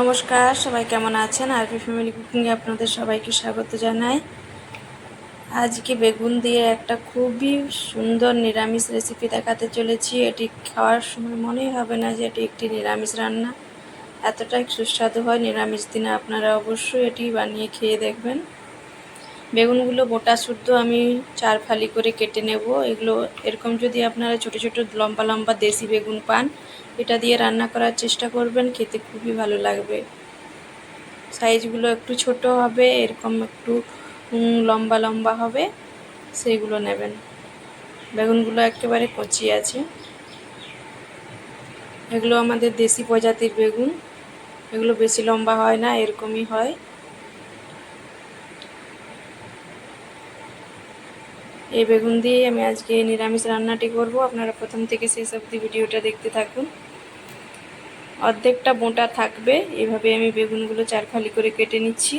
নমস্কার, সবাই কেমন আছেন? আরপি ফ্যামিলি কুকিংয়ে আপনাদের সবাইকে স্বাগত জানাই। আজকে বেগুন দিয়ে একটা খুবই সুন্দর নিরামিষ রেসিপি দেখাতে চলেছি। এটি খাওয়ার সময় মনেই হবে না যে এটি একটি নিরামিষ রান্না। এতটাই সুস্বাদু হয় নিরামিষ দিনে। আপনারা অবশ্যই এটি বানিয়ে খেয়ে দেখবেন। বেগুনগুলো গোটা শুদ্ধ আমি চার ফালি করে কেটে নেব। এগুলো এরকম যদি আপনারা ছোট ছোট লম্বা লম্বা দেশি বেগুন পান, এটা দিয়ে রান্না করার চেষ্টা করবেন, খেতে খুবই ভালো লাগবে। সাইজগুলো একটু ছোট হবে, এরকম একটু লম্বা লম্বা হবে, সেইগুলো নেবেন। বেগুনগুলো একেবারে কচি আছে। এগুলো আমাদের দেশি প্রজাতির বেগুন। এগুলো বেশি লম্বা হয় না, এরকমই হয়। এই বেগুন দিয়ে আমি আজকে নিরামিষ রান্নাটি করব। আপনারা প্রথম থেকে শেষ অবধি ভিডিওটা দেখতে থাকুন। অর্ধেকটা বোঁটা থাকবে। এভাবে আমি বেগুনগুলো চারফালি করে কেটে নিচ্ছি।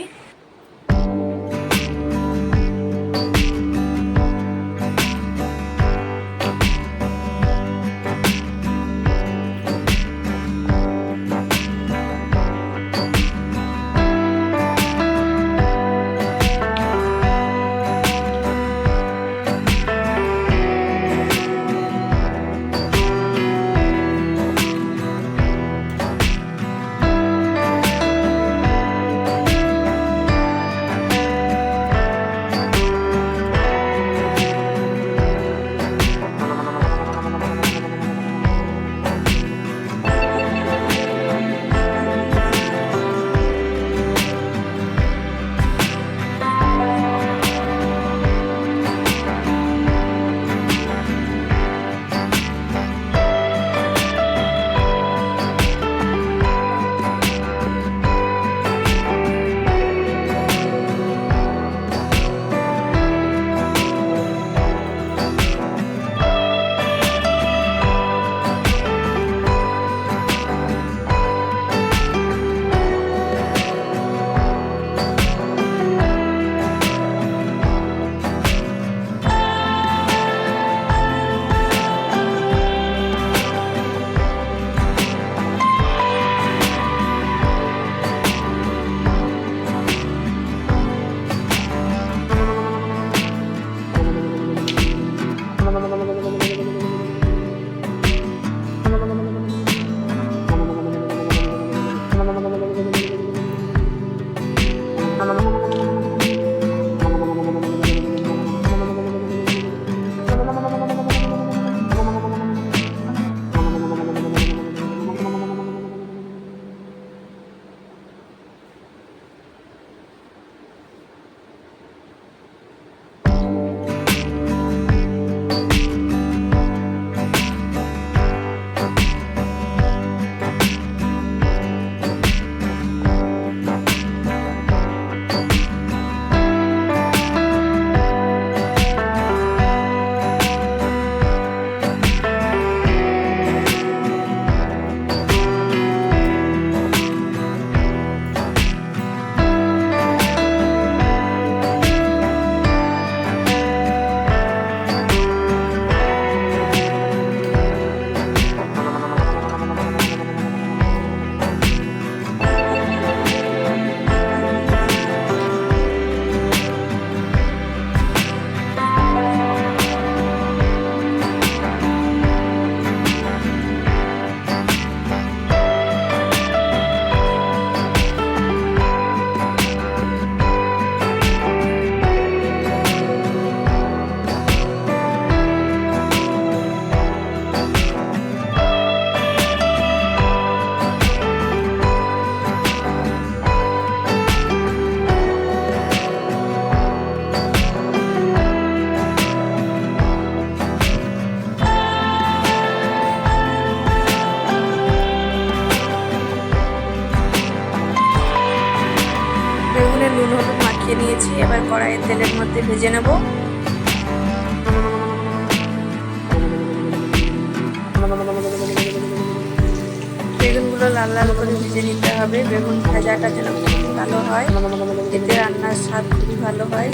এবার কড়াইয়ের তেলের মধ্যে ভেজে নেব। বেগুনগুলো লাল লাল করে ভেজে নিতে হবে। বেগুন ভাজাটা যেন ভালো হয়। এতে রান্নার স্বাদ খুবই ভালো হয়।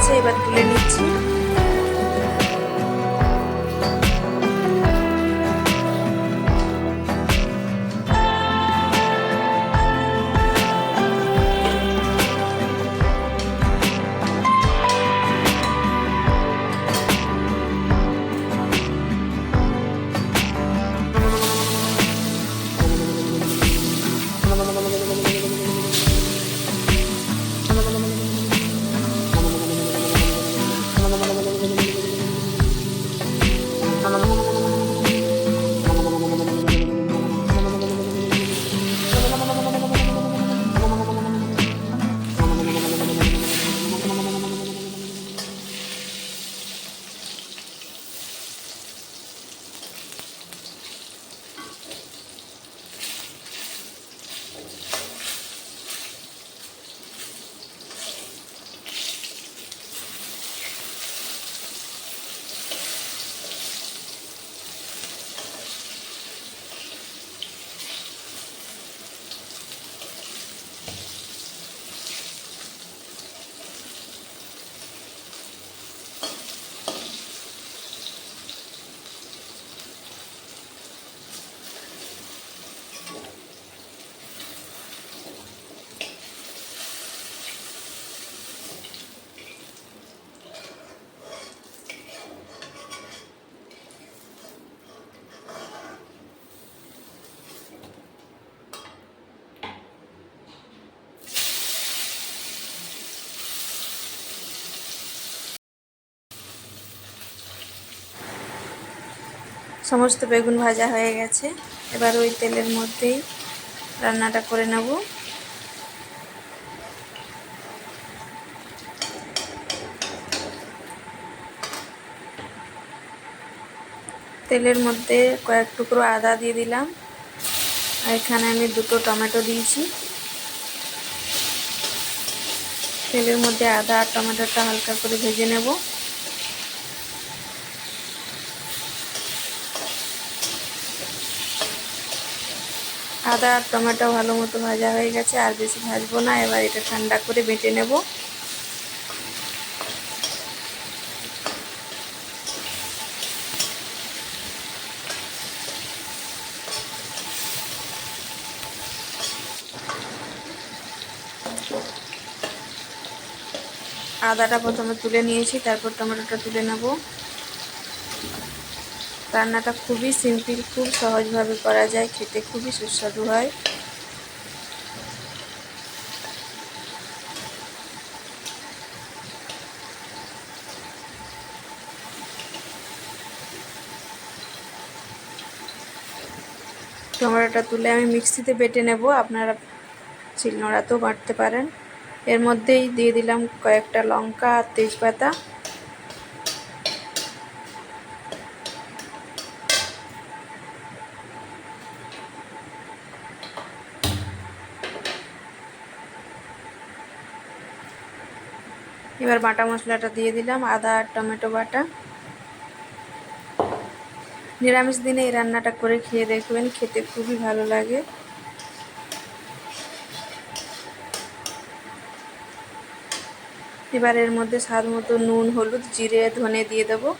গেছে এবার তুলে নিচ্ছি। সমস্ত বেগুন ভাজা হয়ে গেছে। এবার ওই তেলের মধ্যেই রান্নাটা করে নেব। তেলের মধ্যে কয়েক টুকরো আদা দিয়ে দিলাম। আর এখানে আমি দুটো টমেটো দিয়েছি। তেলের মধ্যে আদা আর টমেটোটা হালকা করে ভেজে নেব। আদা আর টমেটো ভালো মতো ভাজা হয়ে গেছে, আর বেশি ভাজবো না। এবার এটা ঠান্ডা করে বেটে নেব। আদাটা প্রথমে তুলে নিয়েছি, তারপর টমেটোটা তুলে নেব। রান্নাটা খুবই সিম্পল, খুব সহজভাবে করা যায়, খেতে খুবই সুস্বাদু হয়। টমেটোটা তুলে আমি মিক্সিতে বেটে নেব, আপনারা শিলনোড়াতেও বাটতে পারেন। এর মধ্যেই দিয়ে দিলাম কয়েকটা লঙ্কা আর তেজপাতা। এবার বাটা মশলাটা দিয়ে দিলাম, আদা আর টমেটো বাটা। নিরামিষ দিনে এই রান্নাটা করে খেয়ে দেখবেন, খেতে খুবই ভালো লাগে। এবার এর মধ্যে স্বাদ মতো নুন, হলুদ, জিরে, ধনে দিয়ে দেবো।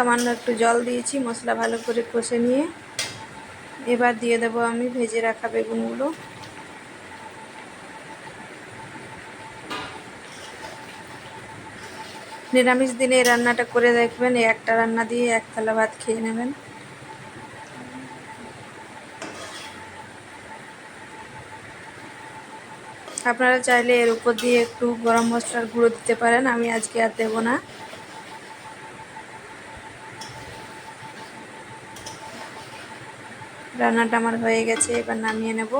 সামান্য একটু জল দিয়েছি, মশলা ভালো করে কষে নিয়ে। এবার দিয়ে দেব আমি ভেজে রাখা বেগুনগুলো। নিরামিষ দিনে এই রান্নাটা করে দেখবেন, এই একটা রান্না দিয়ে এক থালা ভাত খেয়ে নেবেন। আপনারা চাইলে এর উপর দিয়ে একটু গরম মশলার গুঁড়ো দিতে পারেন, আমি আজকে আর দেবো না। রান্নাটা আমার হয়ে গেছে, এবার নামিয়ে নেব।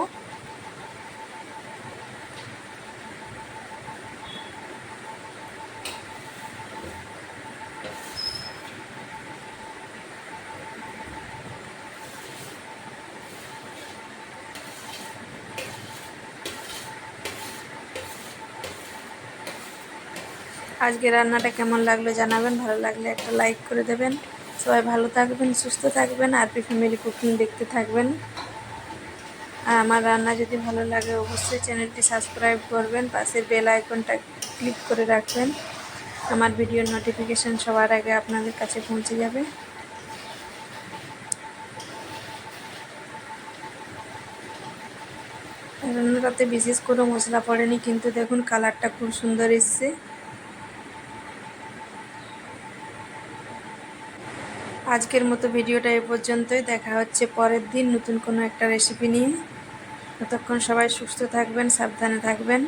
আজকে রান্নাটা কেমন লাগল জানাবেন, ভালো লাগলে একটা লাইক করে দেবেন। সবাই ভালো থাকবেন, সুস্থ থাকবেন আরপি ফ্যামিলি কুকিং দেখতে থাকবেন। আর আমার রান্না যদি ভালো লাগে, অবশ্যই চ্যানেলটি সাবস্ক্রাইব করবেন, পাশের বেল আইকনটা ক্লিক করে রাখবেন। আমার ভিডিওর নোটিফিকেশান সবার আগে আপনাদের কাছে পৌঁছে যাবে। রান্নাটাতে বিশেষ কোনো মশলা পড়েনি, কিন্তু দেখুন কালারটা খুব সুন্দর এসছে। আজকের মতো ভিডিওটা এ পর্যন্তই। দেখা হচ্ছে পরের দিন নতুন কোনো একটা রেসিপি নিয়ে। ততক্ষণ সবাই সুস্থ থাকবেন, সাবধানে থাকবেন।